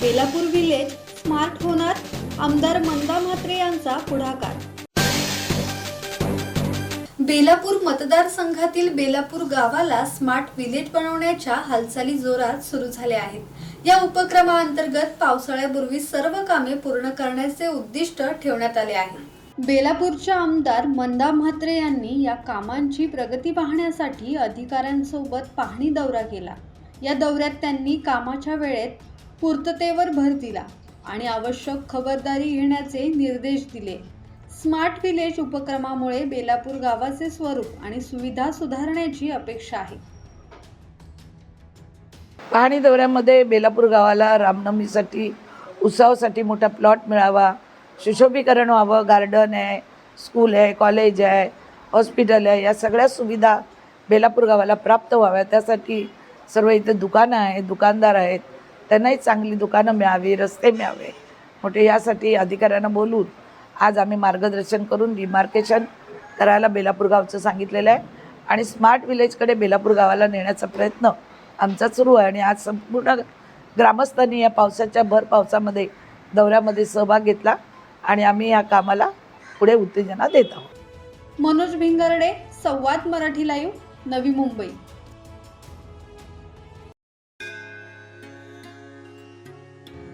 Belapur village smart होणार आमदार मंदा म्हात्रे यांचा पुढाकार. बेलापूर मतदारसंघातील बेलापूर गावाला स्मार्ट विलेज बनवण्याच्या हालचाली जोरात सुरू झाल्या आहेत. या उपक्रमाअंतर्गत पावसाळ्यापूर्वी सर्व कामे पूर्ण करण्याचे उद्दिष्ट ठेवण्यात आले आहे. बेलापूरच्या आमदार मंदा म्हात्रे यांनी या कामांची प्रगती पाहण्यासाठी अधिकाऱ्यांसोबत पाहणी दौरा केला. या दौऱ्यात त्यांनी कामाच्या वेळेत पूर्ततेवर भर दिला आणि आवश्यक खबरदारी घेण्याचे निर्देश दिले. स्मार्ट विलेज उपक्रमामुळे बेलापूर गावाचे स्वरूप आणि सुविधा सुधारण्याची अपेक्षा आहे. पाहणी दौऱ्यामध्ये बेलापूर गावाला रामनवमीसाठी उत्सवासाठी मोठा प्लॉट मिळावा. सुशोभीकरण व्हावं. गार्डन आहे स्कूल आहे कॉलेज आहे हॉस्पिटल आहे. या सगळ्या सुविधा बेलापूर गावाला प्राप्त व्हाव्या त्यासाठी सर्व इथे दुकानं आहेत दुकानदार आहेत. त्यांनाही चांगली दुकानं मिळावी रस्ते मिळावे. मोठे यासाठी अधिकाऱ्यांना बोलून आज आम्ही मार्गदर्शन करून डिमार्केशन करायला बेलापूर गावचं सांगितलेलं आहे. आणि स्मार्ट विलेजकडे बेलापूर गावाला नेण्याचा प्रयत्न आमचा सुरू आहे. आणि आज संपूर्ण ग्रामस्थांनी या पावसाच्या भर पावसामध्ये दौऱ्यामध्ये सहभाग घेतला आणि आम्ही या कामाला पुढे उत्तेजना देत आहोत. मनोज भिंगरडे संवाद मराठी लाईव्ह नवी मुंबई.